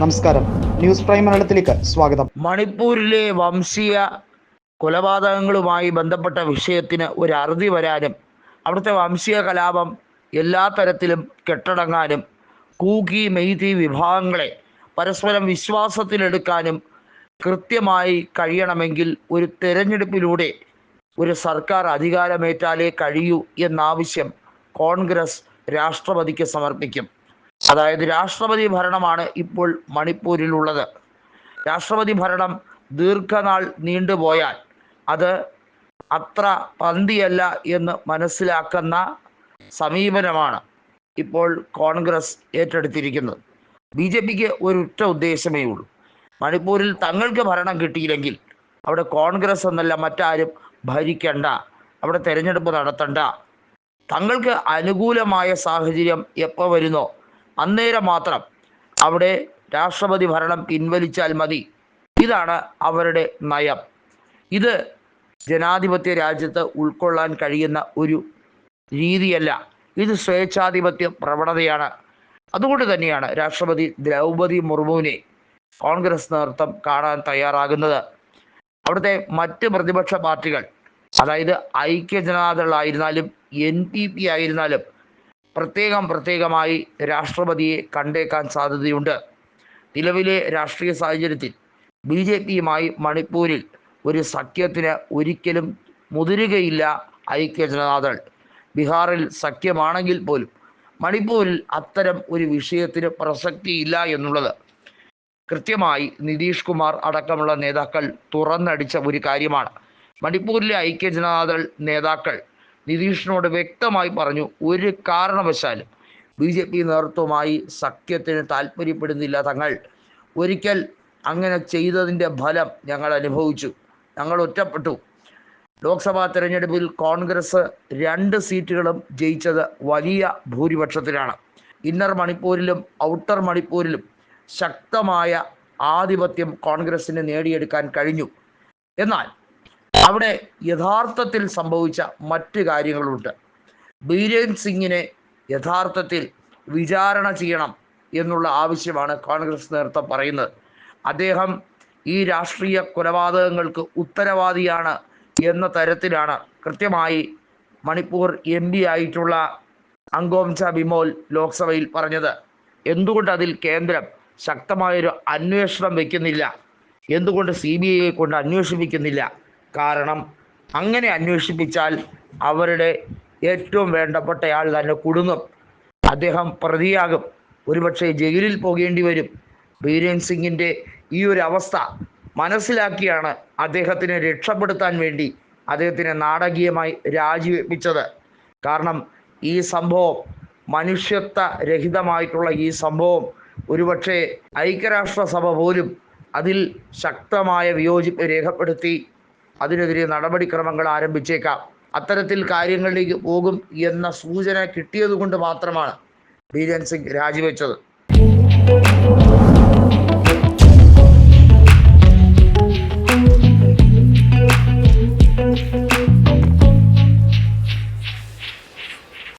നമസ്കാരം. News prime മലയാളത്തിലേക്ക് സ്വാഗതം. മണിപ്പൂരിലെ വംശീയ കൊലപാതകങ്ങളുമായി ബന്ധപ്പെട്ട വിഷയത്തിന് ഒരു അറുതി വരാനും അവിടുത്തെ വംശീയ കലാപം എല്ലാ തരത്തിലും കെട്ടടങ്ങാനും കൂകി മെയ്തി വിഭാഗങ്ങളെ പരസ്പരം വിശ്വാസത്തിലെടുക്കാനും കൃത്യമായി കഴിയണമെങ്കിൽ ഒരു തെരഞ്ഞെടുപ്പിലൂടെ ഒരു സർക്കാർ അധികാരമേറ്റാലേ കഴിയൂ എന്നാവശ്യം കോൺഗ്രസ് രാഷ്ട്രപതിക്ക് സമർപ്പിക്കും. അതായത് രാഷ്ട്രപതി ഭരണമാണ് ഇപ്പോൾ മണിപ്പൂരിലുള്ളത്. രാഷ്ട്രപതി ഭരണം ദീർഘനാൾ നീണ്ടുപോയാൽ അത് അത്ര പന്തിയല്ല എന്ന് മനസ്സിലാക്കുന്ന സമീപനമാണ് ഇപ്പോൾ കോൺഗ്രസ് ഏറ്റെടുത്തിരിക്കുന്നത്. ബി ജെ പിക്ക് ഒരൊറ്റ ഉദ്ദേശമേ ഉള്ളൂ. മണിപ്പൂരിൽ തങ്ങൾക്ക് ഭരണം കിട്ടിയില്ലെങ്കിൽ അവിടെ കോൺഗ്രസ് എന്നല്ല മറ്റാരും ഭരിക്കണ്ട അവിടെ തെരഞ്ഞെടുപ്പ് നടത്തണ്ട. തങ്ങൾക്ക് അനുകൂലമായ സാഹചര്യം എപ്പോൾ വരുന്നോ അന്നേരം മാത്രം അവിടെ രാഷ്ട്രപതി ഭരണം പിൻവലിച്ചാൽ മതി. ഇതാണ് അവരുടെ നയം. ഇത് ജനാധിപത്യ രാജ്യത്ത് ഉൾക്കൊള്ളാൻ കഴിയുന്ന ഒരു രീതിയല്ല. ഇത് സ്വേച്ഛാധിപത്യ പ്രവണതയാണ്. അതുകൊണ്ട് തന്നെയാണ് രാഷ്ട്രപതി ദ്രൗപതി മുർമുവിനെ കോൺഗ്രസ് നേതൃത്വം കാണാൻ തയ്യാറാകുന്നത്. അവിടുത്തെ മറ്റ് പ്രതിപക്ഷ പാർട്ടികൾ അതായത് ഐക്യ ജനതാദളായിരുന്നാലും എൻ പി പി ആയിരുന്നാലും പ്രത്യേകം പ്രത്യേകമായി രാഷ്ട്രപതിയെ കണ്ടേക്കാൻ സാധ്യതയുണ്ട്. നിലവിലെ രാഷ്ട്രീയ സാഹചര്യത്തിൽ ബി ജെ പിയുമായി മണിപ്പൂരിൽ ഒരു സഖ്യത്തിന് ഒരിക്കലും മുതിരുകയില്ല ഐക്യ ജനതാദൾ ബീഹാറിൽ സഖ്യമാണെങ്കിൽ പോലും മണിപ്പൂരിൽ അത്തരം ഒരു വിഷയത്തിന് പ്രസക്തിയില്ല എന്നുള്ളത്. കൃത്യമായി നിതീഷ് കുമാർ അടക്കമുള്ള നേതാക്കൾ തുറന്നടിച്ച ഒരു കാര്യമാണ്. മണിപ്പൂരിലെ ഐക്യ ജനതാദൾ നേതാക്കൾ നിതീഷിനോട് വ്യക്തമായി പറഞ്ഞു ഒരു കാരണവശാലും ബി ജെ പി നേതൃത്വമായി സഖ്യത്തിന് താല്പര്യപ്പെടുന്നില്ല തങ്ങൾ. ഒരിക്കൽ അങ്ങനെ ചെയ്തതിന്റെ ഫലം ഞങ്ങൾ അനുഭവിച്ചു. ഞങ്ങൾ ഒറ്റപ്പെട്ടു. ലോക്സഭാ തെരഞ്ഞെടുപ്പിൽ കോൺഗ്രസ് രണ്ട് സീറ്റുകളും ജയിച്ചത് വലിയ ഭൂരിപക്ഷത്തിലാണ്. ഇന്നർ മണിപ്പൂരിലും ഔട്ടർ മണിപ്പൂരിലും ശക്തമായ ആധിപത്യം കോൺഗ്രസിന് നേടിയെടുക്കാൻ കഴിഞ്ഞു. എന്നാൽ അവിടെ യഥാർത്ഥത്തിൽ സംഭവിച്ച മറ്റു കാര്യങ്ങളുണ്ട്. ബീരേൻ സിംഗിനെ യഥാർത്ഥത്തിൽ വിചാരണ ചെയ്യണം എന്നുള്ള ആവശ്യമാണ് കോൺഗ്രസ് നേതൃത്വം പറയുന്നത്. അദ്ദേഹം ഈ രാഷ്ട്രീയ കൊലപാതകങ്ങൾക്ക് ഉത്തരവാദിയാണ് എന്ന തരത്തിലാണ് കൃത്യമായി മണിപ്പൂർ എം പി ആയിട്ടുള്ള അങ്കോംച ബിമോൽ ലോക്സഭയിൽ പറഞ്ഞത്. എന്തുകൊണ്ട് അതിൽ കേന്ദ്രം ശക്തമായൊരു അന്വേഷണം വയ്ക്കുന്നില്ല എന്തുകൊണ്ട് സി ബി ഐയെ കൊണ്ട് അന്വേഷിപ്പിക്കുന്നില്ല? കാരണം അങ്ങനെ അന്വേഷിപ്പിച്ചാൽ അവരുടെ ഏറ്റവും വേണ്ടപ്പെട്ടയാൾ തന്നെ കുടുങ്ങും. അദ്ദേഹം പ്രതിയാകും. ഒരുപക്ഷെ ജയിലിൽ പോകേണ്ടി വരും. ബീരേൻ സിംഗിന്റെ ഈ ഒരു അവസ്ഥ മനസ്സിലാക്കിയാണ് അദ്ദേഹത്തിനെ രക്ഷപ്പെടുത്താൻ വേണ്ടി അദ്ദേഹത്തിനെ നാടകീയമായി രാജിവെപ്പിച്ചത്. കാരണം ഈ സംഭവം മനുഷ്യത്വ രഹിതമായിട്ടുള്ള ഈ സംഭവം ഒരുപക്ഷെ ഐക്യരാഷ്ട്രസഭ പോലും അതിൽ ശക്തമായ വിയോജിപ്പ് രേഖപ്പെടുത്തി അതിനെതിരെ നടപടിക്രമങ്ങൾ ആരംഭിച്ചേക്കാം. അത്തരത്തിൽ കാര്യങ്ങളിലേക്ക് പോകും എന്ന സൂചന കിട്ടിയതുകൊണ്ട് മാത്രമാണ് ബീരൻ സിംഗ് രാജിവെച്ചത്.